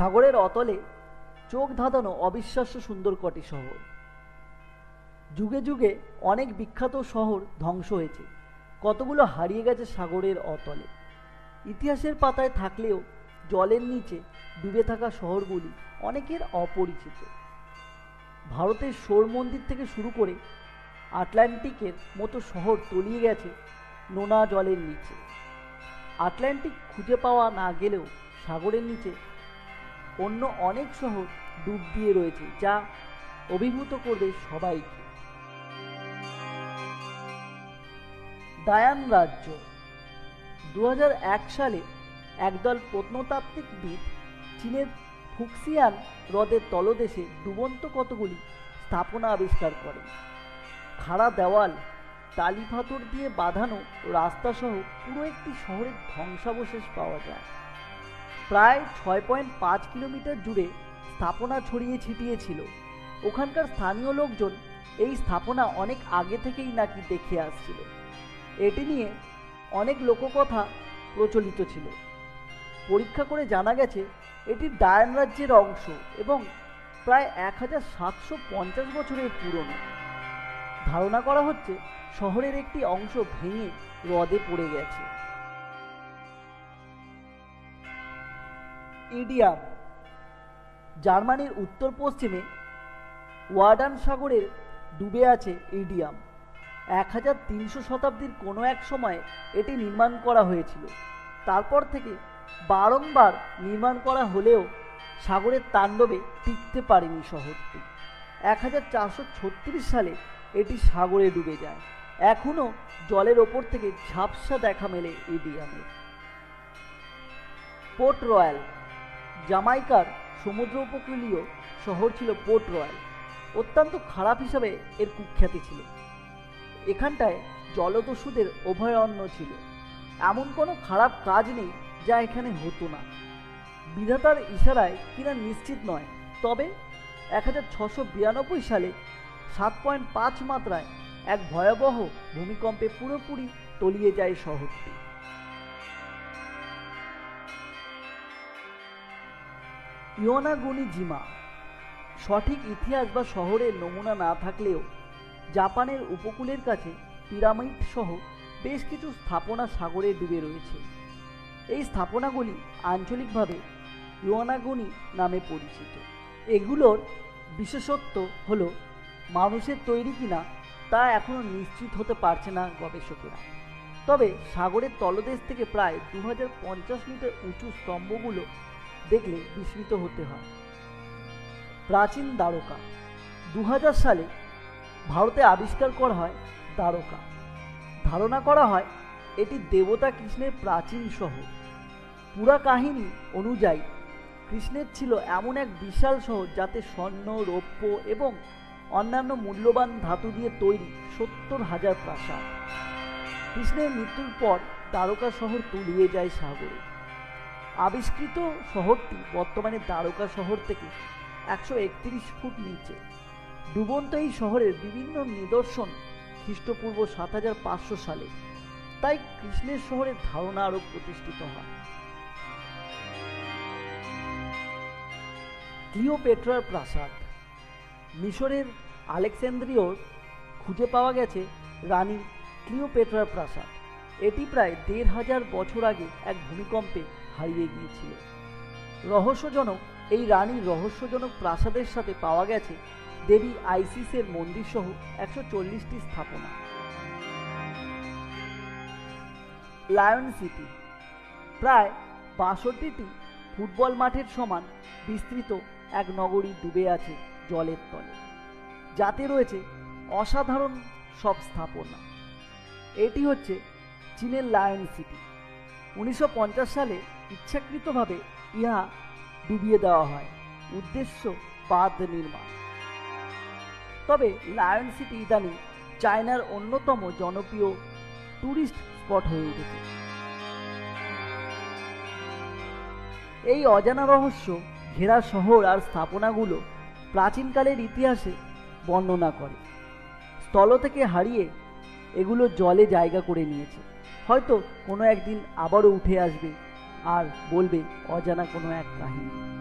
সাগরের অতলে চোখ ধাঁধানো অবিশ্বাস্য সুন্দর কটি শহর। যুগে যুগে অনেক বিখ্যাত শহর ধ্বংস হয়েছে। কতগুলো হারিয়ে গেছে সাগরের অতলে। ইতিহাসের পাতায় থাকলেও জলের নিচে ডুবে থাকা শহরগুলি অনেকের অপরিচিত। ভারতের শোর মন্দির থেকে শুরু করে আটলান্টিকের মতো শহর তলিয়ে গেছে নোনা জলের নিচে। আটলান্টিক খুঁজে পাওয়া না গেলেও সাগরের নিচে অন্য অনেক শহর ডুব দিয়ে রয়েছে, যা অভিভূত করবে সবাইকে। দায়ান রাজ্য। দু হাজার এক সালে একদল প্রত্নতাত্ত্বিকবিদ চীনের ফুক্সিয়ান হ্রদের তলদেশে ডুবন্ত কতগুলি স্থাপনা আবিষ্কার করে। খাড়া দেওয়াল, টালি দিয়ে বাঁধানো রাস্তাসহ পুরো একটি শহরের ধ্বংসাবশেষ পাওয়া যায়। প্রায় ছয় পয়েন্ট পাঁচ কিলোমিটার জুড়ে স্থাপনা ছড়িয়ে ছিটিয়ে ছিল ওখানকার স্থানীয় লোকজন এই স্থাপনা অনেক আগে থেকেই নাকি দেখে আসছিল। এটি নিয়ে অনেক লোককথা প্রচলিত ছিল। পরীক্ষা করে জানা গেছে, এটি ডায়ান রাজ্যের অংশ এবং প্রায় এক হাজার সাতশো পঞ্চাশ বছরের পুরনো। ধারণা করা হচ্ছে, শহরের একটি অংশ ভেঙে হ্রদে পড়ে গেছে। ইডিয়াম জার্মানির উত্তর পশ্চিমে ওয়ার্ডান সাগরের ডুবে আছে ইডিয়াম এক হাজার তিনশো শতাব্দীর কোনো এক সময়ে এটি নির্মাণ করা হয়েছিল। তারপর থেকে বারংবার নির্মাণ করা হলেও সাগরের তাণ্ডবে টিকতে পারেনি শহরটি। এক হাজার চারশো ছত্রিশ সালে এটি সাগরে ডুবে যায়। এখনও জলের ওপর থেকে ঝাপসা দেখা মেলে ইডিয়ামের পোর্ট রয়্যাল জামাইকার সমুদ্র উপকূলীয় শহর ছিল পোর্ট রয়্যাল অত্যন্ত খারাপ হিসাবে এর কুখ্যাতি ছিল। এখানটায় জলদস্যুদের অভয়ারণ্য ছিল। এমন কোনো খারাপ কাজ নেই যা এখানে হতো না। বিধাতার ইশারায় কিনা নিশ্চিত নয়, তবে এক হাজার ছশো বিরানব্বই সালে সাত পয়েন্ট পাঁচ মাত্রায় এক ভয়াবহ ভূমিকম্পে পুরোপুরি তলিয়ে যায় শহরটি। ইয়োনাগুনি জিমা সঠিক ইতিহাস বা শহরের নমুনা না থাকলেও জাপানের উপকূলের কাছে পিরামিড সহ বেশ কিছু স্থাপনা সাগরে ডুবে রয়েছে। এই স্থাপনাগুলি আঞ্চলিকভাবে ইয়োনাগুনি নামে পরিচিত। এগুলোর বিশেষত্ব হলো মানুষের তৈরি কিনা তা এখনও নিশ্চিত হতে পারছে না গবেষকেরা। তবে সাগরের তলদেশ থেকে প্রায় দু হাজার পঞ্চাশ মিটার উঁচু স্তম্ভগুলো দেখলে বিস্মিত হতে হয়। প্রাচীন দ্বারকা। দু হাজার সালে ভারতে আবিষ্কার করা হয় দ্বারকা। ধারণা করা হয় এটি দেবতা কৃষ্ণের প্রাচীন শহর। পুরা কাহিনী অনুযায়ী কৃষ্ণের ছিল এমন এক বিশাল শহর যাতে স্বর্ণ, রৌপ্য এবং অন্যান্য মূল্যবান ধাতু দিয়ে তৈরি সত্তর হাজার প্রাসাদ। কৃষ্ণের মৃত্যুর পর দ্বারকা শহর তলিয়ে যায় সাগরে। আবিষ্কৃত শহরটি বর্তমানে দ্বারকা শহর থেকে একশো একত্রিশ ফুট নিচে। ডুবন্ত এই শহরের বিভিন্ন নিদর্শন খ্রিস্টপূর্ব সাত হাজার পাঁচশো সালে। তাই কৃষ্ণের শহরের ধারণা আরও প্রতিষ্ঠিত হয়। ক্লিওপেট্রার প্রাসাদ। মিশরের আলেকসান্দ্রিয়র খুঁজে পাওয়া গেছে রানী ক্লিওপেট্রার প্রাসাদ। এটি প্রায় দেড় হাজার বছর আগে এক ভূমিকম্পে হারিয়ে গিয়েছিল। রহস্যজনক, এই রানীর রহস্যজনক প্রাসাদের সাথে পাওয়া গেছে দেবী আইসিসের মন্দির সহ একশো চল্লিশটি স্থাপনা। Lion City. প্রায় বাষট্টিটি ফুটবল মাঠের সমান বিস্তৃত এক নগরী ডুবে আছে জলের তলে। যাতে রয়েছে অসাধারণ সব স্থাপনা। এটি হচ্ছে চীনের লায়ন সিটি। উনিশশো পঞ্চাশ সালে ইচ্ছাকৃতভাবে ইহা ডুবিয়ে দেওয়া হয়। উদ্দেশ্য বাঁধ নির্মাণ। তবে লায়ন সিটি ইদানিং চায়নার অন্যতম জনপ্রিয় ট্যুরিস্ট স্পট হয়ে উঠেছে। এই অজানা রহস্য ঘেরা শহর আর স্থাপনাগুলো প্রাচীনকালের ইতিহাসে বর্ণনা করে। স্থল থেকে হারিয়ে এগুলো জলে জায়গা করে নিয়েছে। হয়তো কোনো একদিন আবারও উঠে আসবে আর বলবে অজানা কোনো এক কাহিনী।